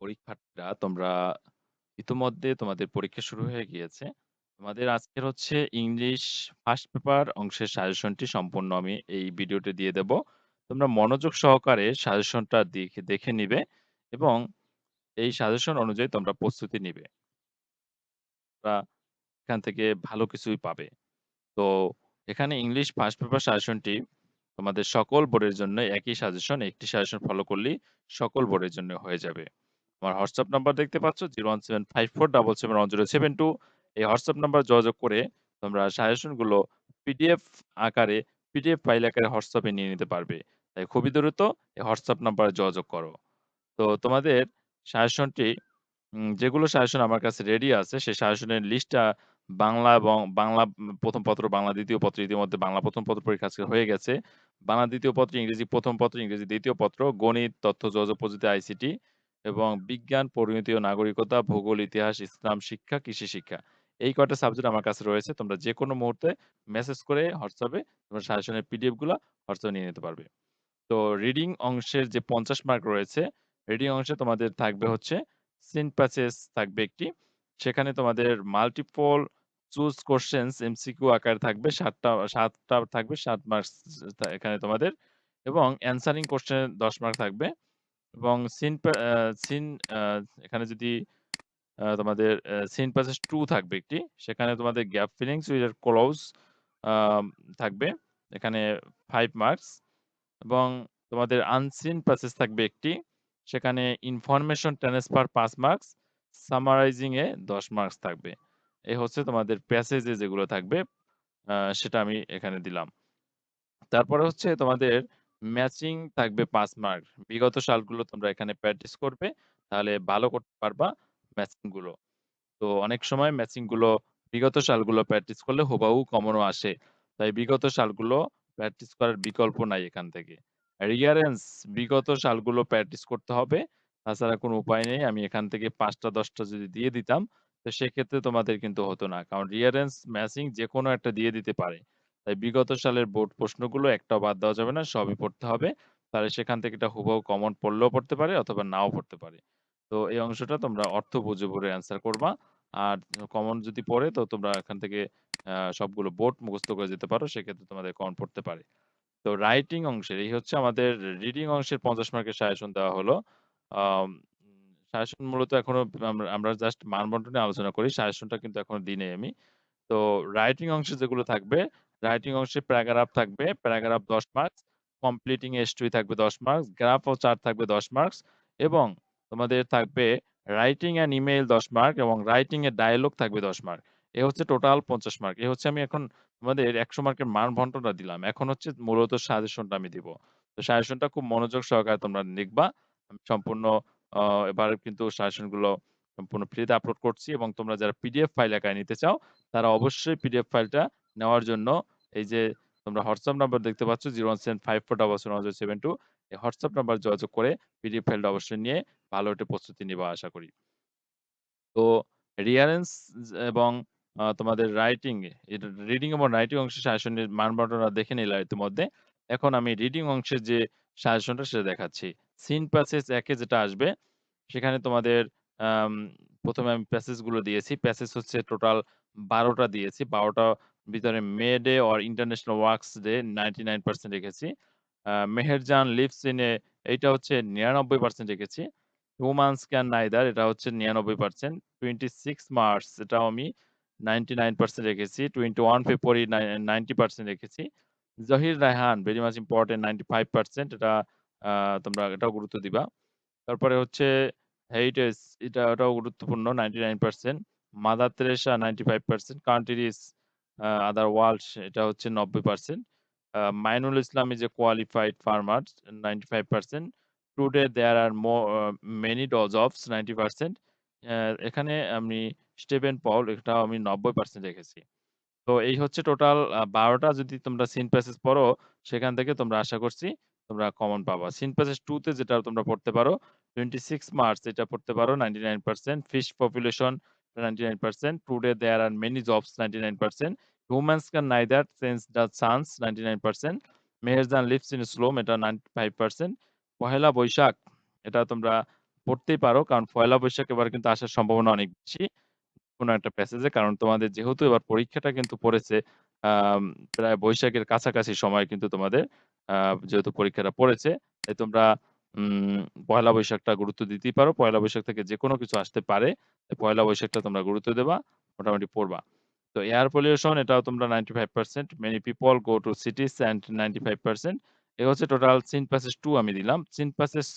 পরীক্ষার্থীরা তোমরা ইতোমধ্যে তোমাদের পরীক্ষা শুরু হয়ে গিয়েছে। তোমাদের আজকের হচ্ছে ইংলিশ ফার্স্ট পেপার অংশের সাজেশনটি সম্পূর্ণ আমি এই ভিডিওতে দিয়ে দেব। তোমরা মনোযোগ সহকারে সাজেশনটা দেখে দেখে নিবে এবং এই সাজেশন অনুযায়ী তোমরা প্রস্তুতি নিবে। এখান থেকে ভালো কিছুই পাবে। তো এখানে ইংলিশ ফার্স্ট পেপার সাজেশনটি তোমাদের সকল বোর্ডের জন্য একই সাজেশন, একটি সাজেশন ফলো করলেই সকল বোর্ডের জন্য হয়ে যাবে। আমার হোয়াটসঅ্যাপ নাম্বার দেখতে পাচ্ছ 01754771072 এই হোয়াটসঅ্যাপ নাম্বার যোগাযোগ করে তোমরা সাজেশনগুলো পিডিএফ আকারে পিডিএফ ফাইল আকারে হোয়াটসঅ্যাপে নিয়ে নিতে পারবে। তাই খুবই দ্রুত এই হোয়াটসঅ্যাপ নাম্বারে যোগাযোগ করো। তো তোমাদের সাজেশনটি যেগুলো সাজেশন আমার কাছে রেডি আছে সেই সাজেশনের লিস্টটা বাংলা এবং বাংলা প্রথম পত্র, বাংলা দ্বিতীয় পত্র ইতিমধ্যে বাংলা প্রথম পত্র পরীক্ষা হয়ে গেছে। বাংলা ২য় পত্র, ইংরেজি ১ম পত্র, ইংরেজি ২য় পত্র, গণিত, তথ্য যোগাযোগ প্রযুক্তি আইসিটি এবং বিজ্ঞান, পরিমিতি ও নাগরিকতা, ভূগোল, ইতিহাস, ইসলাম শিক্ষা, কৃষি শিক্ষা। এই কয়টা সাবজেক্ট আমার কাছে রয়েছে। তোমরা যেকোনো মুহূর্তে মেসেজ করে হোয়াটসঅ্যাপে তোমরা সাজেশনের পিডিএফগুলা হোয়াটসঅ্যাপে নিয়ে নিতে পারবে। তো রিডিং অংশের যে ৫০ মার্ক রয়েছে, রিডিং অংশে তোমাদের থাকবে হচ্ছে সিন প্যাসেজ থাকবে একটি। সেখানে তোমাদের মাল্টিপল চুজ কোয়েশ্চেনস এমসিকিউ আকারে থাকবে সাতটা সাতটা থাকবে সাত মার্কস এখানে তোমাদের এবং অ্যানসারিং কোয়েশ্চেন ১০ মার্ক থাকবে এবং সিন সিন এখানে যদি তোমাদের সিন প্যাসেজ টু থাকবে একটি। সেখানে তোমাদের গ্যাপ ফিলিংস উইথ ক্লোজ থাকবে। এখানে ফাইভ মার্কস এবং তোমাদের আনসিন প্যাসেজ থাকবে একটি। সেখানে ইনফরমেশন ট্রান্সফার পাঁচ মার্কস, সামারাইজিং এ ১০ মার্কস থাকবে। এই হচ্ছে তোমাদের প্যাসেজে যেগুলো থাকবে সেটা আমি এখানে দিলাম। তারপরে হচ্ছে তোমাদের ম্যাচিং থাকবে ৫ মার্ক। বিগত সালগুলো তোমরা এখানে প্র্যাকটিস করবে। তাহলে ভালো করতে পারবা ম্যাচিংগুলো। তো অনেক সময় ম্যাচিংগুলো বিগত সালগুলো প্র্যাকটিস করলে হুবাহু কমনও আসে। তাই বিগত সালগুলো প্র্যাকটিস করার বিকল্প নাই এখান থেকে। রিয়ারেন্স বিগত সালগুলো প্র্যাকটিস করতে হবে। তাছাড়া কোনো উপায় নেই। আমি এখান থেকে পাঁচটা দশটা যদি দিয়ে দিতাম, তো সেক্ষেত্রে তোমাদের কিন্তু হতো না। কারণ রিয়ারেন্স, ম্যাচিং যেকোনো একটা দিয়ে দিতে পারে। তাই বিগত সালের বোর্ড প্রশ্নগুলো একটাও বাদ দেওয়া যাবে না। সবই পড়তে হবে। তাহলে সেখান থেকে এটা হুবহু কমন পড়লেও পড়তে পারে অথবা নাও পড়তে পারে। তো এই অংশটা তোমরা অর্থ বুঝে, বুঝে অ্যান্সার করবা। আর কমন যদি পড়ে তো তোমরা এখান থেকে সবগুলো বোর্ড মুখস্থ করে যেতে পারো। সেক্ষেত্রে তোমাদের কমন পড়তে পারে। তো রাইটিং অংশের এই হচ্ছে আমাদের রিডিং অংশের ৫০ মার্কের সাজেশন দেওয়া হলো। সাজেশন মূলত এখনও আমরা জাস্ট মান বন্টনে আলোচনা করি। সাজেশনটা কিন্তু এখনও দিই নাই আমি। তো রাইটিং অংশে যেগুলো থাকবে, রাইটিং অংশে প্যারাগ্রাফ থাকবে। প্যারাগ্রাফ ১০ মার্কস, কমপ্লিটিং এস্ট্রি থাকবে ১০ মার্কস, গ্রাফ ও চার্ট থাকবে ১০ মার্কস এবং তোমাদের থাকবে রাইটিং অ্যান ইমেইল ১০ মার্ক এবং রাইটিং এ ডায়ালগ থাকবে ১০ মার্ক। এ হচ্ছে টোটাল ৫০ মার্ক। এ হচ্ছে আমি এখন তোমাদের ১০০ মার্কের মান বন্টনটা দিলাম। এখন হচ্ছে মূলত সাজেশনটা আমি দিব। তো সাজেশনটা খুব মনোযোগ সহকারে তোমরা লিখবা। আমি সম্পূর্ণ এবার কিন্তু সাজেশনগুলো সম্পূর্ণ ফ্রিতে আপলোড করছি এবং তোমরা যারা পিডিএফ ফাইল আকারে নিতে চাও, তারা অবশ্যই পিডিএফ ফাইলটা নেওয়ার জন্য এই যে তোমরা হোয়াটসঅ্যাপ নাম্বার দেখতে পাচ্ছ 01754771072 এই হোয়াটসঅ্যাপ নাম্বার যোগাযোগ করে পিডিএফ ফাইলটা অবশ্যই নিয়ে ভালো একটা প্রস্তুতি নিবা আশা করি। তো রিয়ারেন্স এবং তোমাদের রাইটিং রিডিং এবং রাইটিং অংশের সাজেশনের মান দেখে নিলা ইতিমধ্যে। এখন আমি রিডিং অংশের যে সাজেশনটা সেটা দেখাচ্ছি। সিন প্যাসেজ ১ এ যেটা আসবে, সেখানে তোমাদের আম ১ম এ আমি প্যাসেজগুলো দিয়েছি। প্যাসেজ হচ্ছে টোটাল ১২ টা দিয়েছি। ১২ টার ভিতরে May Day or international works day 99% রেখেছি। মেহেরজান লিভস ইন এইটা হচ্ছে ৯৯% রেখেছি। রোমান্স ক্যান নাইদার এটা হচ্ছে ৯৯%। 26 মার্চ এটাও আমি 99% রেখেছি। 21 ফেব্রুয়ারি নাই 90% রেখেছি। Zahir Raihan very much important 95% এটা আ তোমরা এটাও গুরুত্ব দিবা। তারপরে হচ্ছে হেরিটেজ এটা এটাও গুরুত্বপূর্ণ 99%। Mother Teresa 95%, countries other world এটা হচ্ছে 90%। Mainul Islam is a qualified farmer 95%। Today there are mo many dodge অফস 90% অ্যা এখানে আমি স্টিভেন পল এটাও আমি ৯০% রেখেছি। তো এই হচ্ছে টোটাল আ ১২ টা যদি তোমরা সিন প্যাসেজ পড়ো, সেখান থেকে তোমরা আশা করছি তোমরা কমন পাবা। সিন 2 তে যেটা তোমরা পড়তে পারো 26 মার্চ এটা পড়তে পারো 99%, fish population 99%, today there are many jobs 99%, humans can neither change the suns 99%, Meherjan lives in slum এটা 95%, পহেলা বৈশাখ এটা তোমরা পড়তেই পারো। কারণ পয়লা বৈশাখ এবার কিন্তু আসার সম্ভাবনা অনেক বেশি। কোনো একটা প্যাসেজে কারণ তোমাদের যেহেতু এবার পরীক্ষাটা কিন্তু পড়েছে প্রায় বৈশাখের কাছাকাছি সময় কিন্তু তোমাদের যেহেতু পরীক্ষাটা পড়েছে, তাই তোমরা পহেলা বৈশাখটা গুরুত্ব দিতেই পারো। পয়লা বৈশাখ থেকে যেকোনো কিছু আসতে পারে। পয়লা বৈশাখটা তোমরা গুরুত্ব দেবা, মোটামুটি পড়বা। তো এয়ার পলিউশন এটাও তোমরা 95% many people go to cities and 95% এ হচ্ছে টোটাল সিন প্যাসেজ টু আমি দিলাম। সিন প্যাসেজ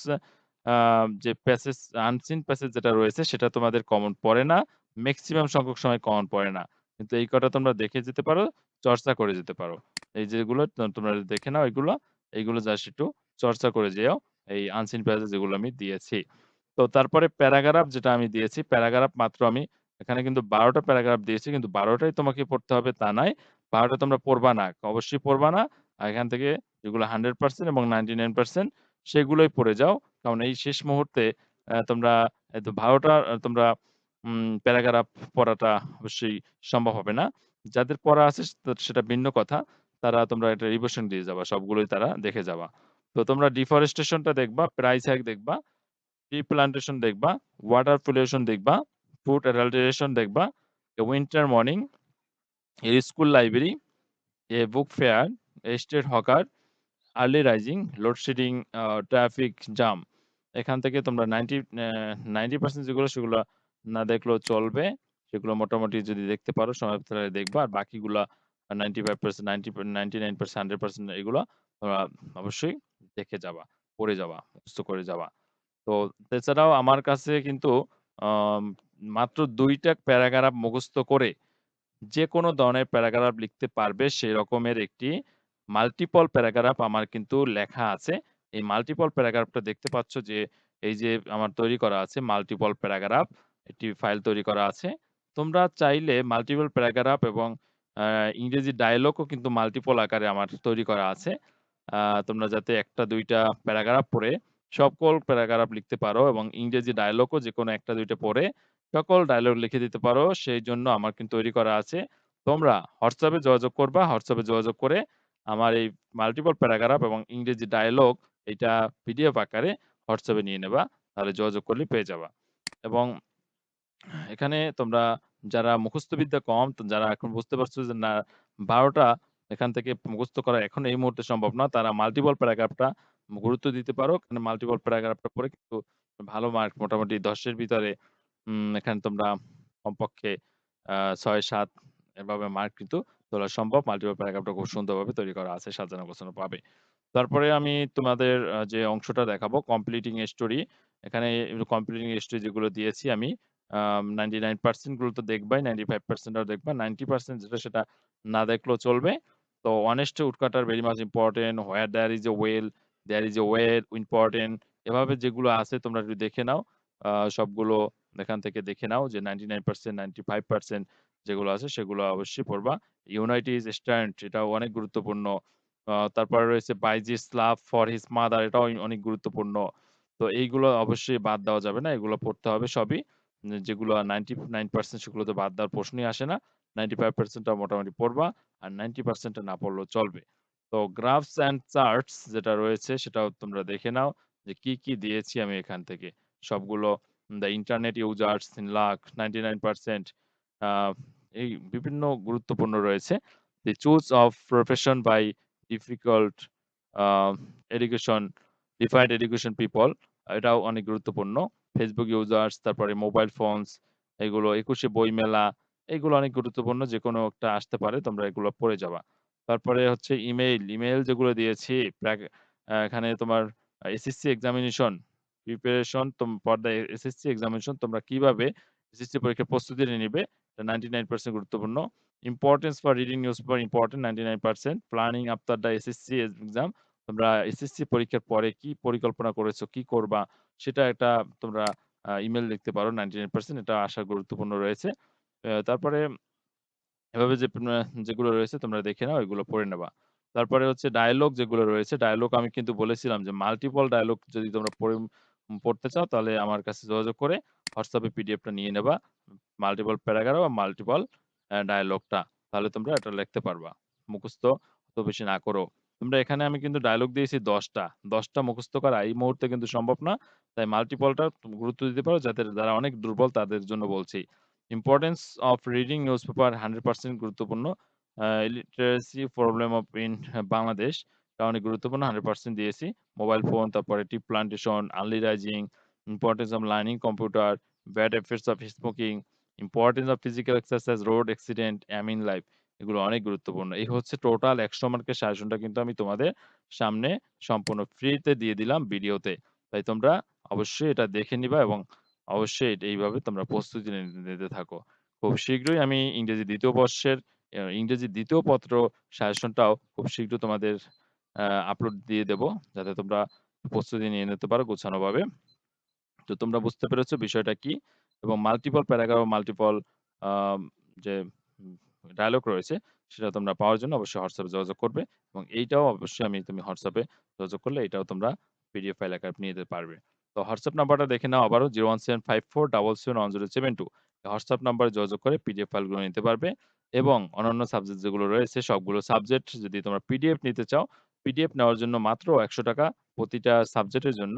যে প্যাসেজ আনসিন প্যাসেজ যেটা রয়েছে সেটা তোমাদের কমন পড়ে না। মেক্সিমাম সংখ্যক সময় কমন পড়ে না। কিন্তু এই কটা তোমরা দেখে যেতে পারো, চর্চা করে যেতে পারো। এই যেগুলো তোমরা দেখে নাও এগুলো, এইগুলো জাস্ট একটু চর্চা করে যেও। এই আনসিন প্যাসেজ যেগুলো আমি দিয়েছি। তো তারপরে প্যারাগ্রাফ যেটা আমি দিয়েছি, প্যারাগ্রাফ মাত্র আমি এখানে কিন্তু ১২ টা প্যারাগ্রাফ দিয়েছি। কিন্তু ১২ টাই তোমাকে পড়তে হবে তা নয়। ১২ টা তোমরা পড়বা না। অবশ্যই পড়বা না। এখান থেকে যেগুলো 100% এবং 99% সেগুলোই পড়ে যাও। কারণ এই শেষ মুহূর্তে তোমরা বারোটা তোমরা প্যারাগ্রাফ পড়াটা অবশ্যই সম্ভব হবে না। যাদের পড়া আছে সেটা ভিন্ন কথা। তারা তোমরা একটা রিভিশন দিয়ে যাবা। সবগুলোই তারা দেখে যাবা। তো তোমরা ডিফরেস্টেশন টা দেখবা, প্রাইস হাইক দেখবা, ট্রি প্লান্টেশন দেখবা, ওয়াটার পলিউশন দেখবা, ফুড অ্যাডাল্টারেশন দেখবা, winter morning, a school library, a book fair, a street hawker, early rising, load shedding, traffic jam এখান থেকে তোমরা 90 অ্যা 90% যেগুলো সেগুলো না দেখলেও চলবে। সেগুলো মোটামুটি যদি দেখতে পারো সময় দেখবা। আর বাকিগুলা 95% 90 99% 100% এগুলো তোমরা অবশ্যই দেখে যাবা, পড়ে যাবা, মুখস্থ করে যাবা। তো এছাড়াও আমার কাছে কিন্তু মাত্র ২ টা প্যারাগ্রাফ মুখস্থ করে যেকোনো ধরনের প্যারাগ্রাফ লিখতে পারবে সে রকমের একটি মাল্টিপল প্যারাগ্রাফ আমার কিন্তু লেখা আছে। এই মাল্টিপল প্যারাগ্রাফটা দেখতে পাচ্ছ যে এই যে আমার তৈরি করা আছে মাল্টিপল প্যারাগ্রাফ একটি ফাইল তৈরি করা আছে। তোমরা চাইলে মাল্টিপল প্যারাগ্রাফ এবং ইংরেজি ডায়লগও কিন্তু মাল্টিপল আকারে আমার তৈরি করা আছে। তোমরা যাতে একটা, দুইটা প্যারাগ্রাফ পড়ে, সকল প্যারাগ্রাফ লিখতে পারো এবং ইংরেজি ডায়লগও যেকোনো ১ টা ২ টা পড়ে সকল ডায়লগ লিখে দিতে পারো। সেই জন্য আমার কিন্তু তৈরি করা আছে। তোমরা হোয়াটসঅ্যাপে যোগাযোগ করবা। হোয়াটসঅ্যাপে যোগাযোগ করে আমার এই মাল্টিপল প্যারাগ্রাফ এবং ইংরেজি ডায়লগ এটা পিডিএফ আকারে হোয়াটসঅ্যাপে নিয়ে নেবা। তাহলে যোগাযোগ করলে পেয়ে যাবা। এবং এখানে তোমরা যারা মুখস্থ বিদ্যা কম, যারা এখন বুঝতে পারছ যে না ১২ টা এখান থেকে মুখস্থ করা এখন এই মুহূর্তে সম্ভব না। তারা মাল্টিপল প্যারাগ্রাফটা গুরুত্ব দিতে পারো। কারণ মাল্টিপল প্যারাগ্রাফটা পড়ে কিন্তু ভালো মার্ক মোটামুটি ১০ এর ভিতরে এখানে তোমরা কমপক্ষে আ ৬-৭ এভাবে মার্ক কিন্তু তোলা সম্ভব। মাল্টিপল প্যারাগ্রাফটা খুব সুন্দরভাবে তৈরি করা আছে, সাজানো গোছানো পাবে। তারপরে আমি তোমাদের যে অংশটা দেখাবো কমপ্লিটিং স্টোরি। এখানে কমপ্লিটিং স্টোরি যেগুলো দিয়েছি আমি আম 99% গুলো তো দেখবাই, 95% টাও দেখবা। 90% যেটা সেটা না চলবে। তো are very much important. Where there is a well, there is a way important. এভাবে যেগুলো আছে তোমরা একটু দেখে নাও। সবগুলো এখান থেকে দেখে নাও যে 99% 95% যেগুলো আছে সেগুলো অবশ্যই পড়বা। ইউনাইটি ইস স্ট্রেংথ এটাও অনেক গুরুত্বপূর্ণ। তারপরে রয়েছে Bayazid's love for his mother এটাও অনেক গুরুত্বপূর্ণ। তো এইগুলো অবশ্যই বাদ দেওয়া যাবে না। এগুলো পড়তে হবে সবই। যেগুলো 99% সেগুলো তো বাদ দেওয়ার প্রশ্নই আসে না। 95% টা মোটামুটি পড়বা। আর 90% টা না পড়লেও চলবে। তো গ্রাফস অ্যান্ড চার্টস যেটা রয়েছে সেটাও তোমরা দেখে নাও যে কি, কি দিয়েছি আমি এখান থেকে। সবগুলো the internet users in luck 99% আ এই বিভিন্ন গুরুত্বপূর্ণ রয়েছে। The choose of profession by difficult education education, education people এটাও অনেক গুরুত্বপূর্ণ। Facebook ইউজার্স, তারপরে মোবাইল ফোনস এগুলো ২১শে বইমেলা এগুলো অনেক গুরুত্বপূর্ণ। যেকোনো একটা আসতে পারে। তোমরা এগুলো পড়ে যাবা। তারপরে হচ্ছে ইমেইল, ইমেইল যেগুলো দিয়েছি এখানে তোমার SSC examination preparation for SSC examination তোমরা কীভাবে এসএসসি পরীক্ষার প্রস্তুতি নিবে 99% গুরুত্বপূর্ণ। Importance for reading newspaper important 99%। Planning after the SSC exam তোমরা এসএসসি পরীক্ষার পরে কি পরিকল্পনা করেছ, কি করবা সেটা একটা তোমরা আ ইমেইল লিখতে পারো 99% এটা আসা গুরুত্বপূর্ণ রয়েছে। তারপরে এভাবে যে যেগুলো রয়েছে তোমরা দেখে নাও এগুলো পড়ে নেবা। তারপরে হচ্ছে ডায়ালগ যেগুলো রয়েছে ডায়ালগ আমি কিন্তু বলেছিলাম যে মাল্টিপল ডায়ালগ যদি তোমরা পড়ে পড়তে চাও তাহলে আমার কাছে যোগাযোগ করে হোয়াটসঅ্যাপে পিডিএফটা নিয়ে নেবা। মাল্টিপল প্যারাগ্রাফ বা মাল্টিপল ডায়ালগটা। তাহলে তোমরা এটা লিখতে পারবা। মুখস্থ অত বেশি না করেও। তোমরা এখানে আমি কিন্তু ডায়লগ দিয়েছি ১০ টা। ১০ মুখস্থ করা এই মুহূর্তে কিন্তু সম্ভব না। তাই মাল্টিপলটা গুরুত্ব দিতে পারো যাদের যারা অনেক দুর্বল তাদের জন্য বলছি। ইম্পর্টেন্স অফ রিডিং নিউজপেপার 100% গুরুত্বপূর্ণ। A literacy problem of in Bangladesh অনেক গুরুত্বপূর্ণ 100% দিয়েছি। মোবাইল ফোন, তারপরে tea plantation, early rising, importance of learning computer, bad effects of smoking, importance of physical exercise, road accident, aim in life এগুলো অনেক গুরুত্বপূর্ণ। এই হচ্ছে টোটাল ১০০ মার্কের সাজেশনটা কিন্তু আমি তোমাদের সামনে সম্পূর্ণ ফ্রিতে দিয়ে দিলাম ভিডিওতে। তাই তোমরা অবশ্যই এটা দেখে নিবা এবং অবশ্যই এইভাবে তোমরা প্রস্তুতি নিতে থাকো। খুব শীঘ্রই আমি ইংরেজি ২য় বর্ষের ইংরেজি দ্বিতীয় পত্র সাজেশনটাও খুব শীঘ্র তোমাদের আপলোড দিয়ে দেব। যাতে তোমরা প্রস্তুতি নিয়ে নিতে পারো গোছানোভাবে। তো তোমরা বুঝতে পেরেছ বিষয়টা কি এবং মাল্টিপল প্যারাগ্রাফ, মাল্টিপল যে ডায়ালগ রয়েছে সেটা তোমরা পাওয়ার জন্য অবশ্যই এ যোগাযোগ করবে এবং এইটাও অবশ্যই আমি তুমি এ যোগাযোগ করলে এটাও তোমরা পিডিএফ ফাইল আকারে নিয়ে যেতে পারবে। তো WhatsApp নাম্বারটা দেখে নাও আবারও 01754771072 এই WhatsApp নাম্বারে যোগাযোগ করে পিডিএফ ফাইলগুলো নিতে পারবে এবং অন্যান্য সাবজেক্ট যেগুলো রয়েছে সবগুলো সাবজেক্ট যদি তোমরা পিডিএফ নিতে চাও, পিডিএফ নেওয়ার জন্য মাত্র ৳১০০ প্রতিটা সাবজেক্টের জন্য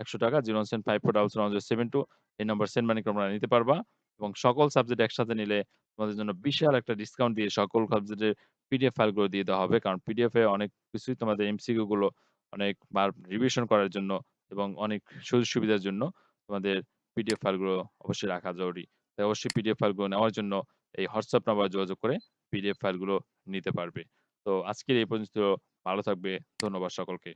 ৳১০০ 01754771072 এই নাম্বার সেন্ড মানি তোমরা নিতে পারবা এবং সকল সাবজেক্ট একসাথে নিলে তোমাদের জন্য বিশাল একটা ডিসকাউন্ট দিয়ে সকল সাবজেক্টের পিডিএফ ফাইলগুলো দিয়ে দেওয়া হবে। কারণ পিডিএফ এ অনেক কিছুই তোমাদের এমসিকিউ গুলো অনেকবার রিভিশন করার জন্য এবং অনেক সুযোগ সুবিধার জন্য তোমাদের পিডিএফ ফাইলগুলো অবশ্যই রাখা জরুরি। তাই অবশ্যই পিডিএফ ফাইলগুলো নেওয়ার জন্য এই হোয়াটসঅ্যাপ নাম্বার যোগাযোগ করে পিডিএফ ফাইলগুলো নিতে পারবে। তো আজকের এই পর্যন্ত ভালো থাকবে। ধন্যবাদ সকলকে।